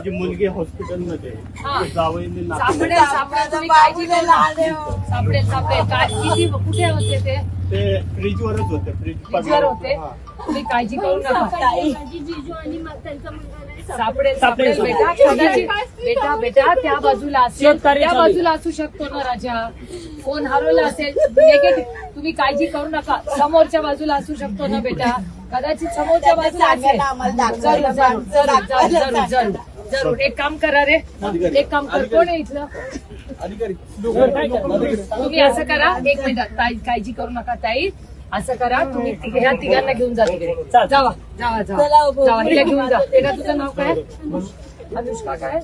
माझी मुलगी हॉस्पिटलमध्ये हा. जावईने नाक- सापडेल सापडेल. तुम्ही काळजी करू नका. सापडेल सापडेल. काय किती कुठे होते ते? ते फ्रीजवरच होते फ्रीज फ्रीजवर होते? तुम्ही काळजी करू नका. सापडेल सापडेल. बेटा कदाचित बेटा बेटा त्या बाजूला असेल. त्या बाजूला असू शकतो ना राजा. कोण हरवलं असेल निगेटिव्ह तुम्ही काळजी करू नका. समोरच्या बाजूला असू शकतो ना बेटा. कदाचित समोरच्या बाजूला असेल. जरूर जरूर जरूर जरूर जरूर जरूर जरूर. एक काम करा रे. एक काम कर. कोण आहे इथलं? तुम्ही असं करा. एक मिनिट. ताई काळजी करू नका ताई. असं करा तुम्ही तिघ- ह्या तिघांना घेऊन जा तिकडे. जावा. जावा जावा. जावा. हिला घेऊन जा. बेटा तुझं नाव काय? अनुष्का काय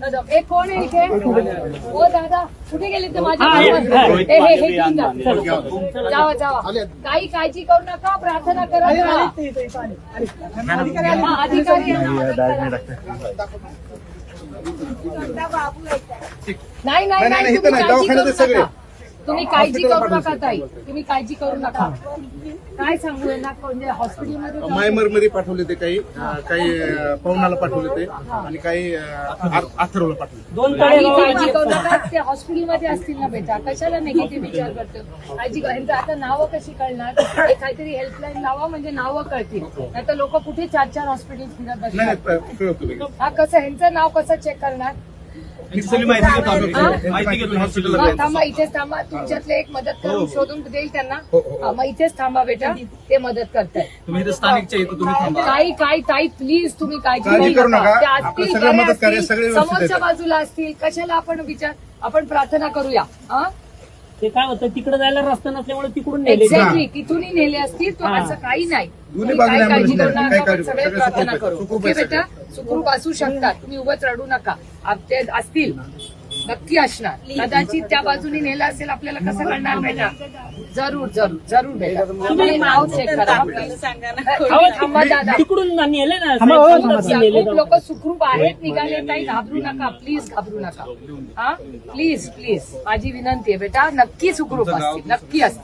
कदम. हे। कोण आहे इथे हो। दादा कुठे गेले ते माझ्या? हे हे। हे घेऊन जा जावा जावा काही काळजी करू नका प्रार्थना करा हा, अधिकारी आहे ना, नाही नाही नाही तुम्ही काळजी करू नका तुम्ही काळजी करू नका ताई. तुम्ही काळजी करू नका. काय सांगू ना म्हणजे हॉस्पिटलमध्ये. मायमरमध्ये पाठवले ते काही काही पवनाला पाठवले ते आणि काही अथर्वला पाठवले. काही काळजी करू नका ते हॉस्पिटलमध्ये असतील ना बेटा. कशाला निगेटिव्ह विचार करतो? काळजी आता नावं कशी कळणार? काहीतरी हेल्पलाईन लावा म्हणजे नावं कळतील. नाही तर लोक कुठे चार चार हॉस्पिटल फिरत नाही बसतात. हा कसं ह्यांचं नाव कसं चेक करणार? ही. हा? हा, जायचं. थांबा इथेच थांबा तुमच्यातले एक मदत करून शोधून देईल त्यांना हो, हो. हा, मग इथेच थांबा बेटा ते मदत करताय तुम्ही इथे स्थानिकच्या इथं तुम्ही थांबा काही काही ताई प्लीज तुम्ही काळजी काळजी करू करू नका. असतील समोरच्या. बाजूला असतील कशाला आपण विचार आपण प्रार्थना करूया हा ते काय होतं तिकडे जायला रस्ता नसल्यामुळे तिकडून नेले. एक्झॅक्टली तिथूनही नेले असतील तो असं काही नाही. तुम्ही काळजी ambulance करू नाही. नका काही आपण काळजी- सगळे प्रार्थना सुखरूप करू ओके बेटा सुखरूप असू शकतात. तुम्ही उगाच रडू नका. असतील. नक्की असणार. कदाचित त्या बाजूने नेलं असेल आपल्याला कसं कळणार बेटा? जरूर जरूर जरूर बेटा. तुम्ही नाव चेक करा. हा, please. थांबा, थांबा दादा. तिकडून नेले ना खूप साहेब, नेले लोक सुखरूप आहेत निघाले काही घाबरू नका प्लीज घाबरू नका. हा? Please please. माझी विनंती आहे बेटा नक्की सुखरूप असतील नक्की असतील.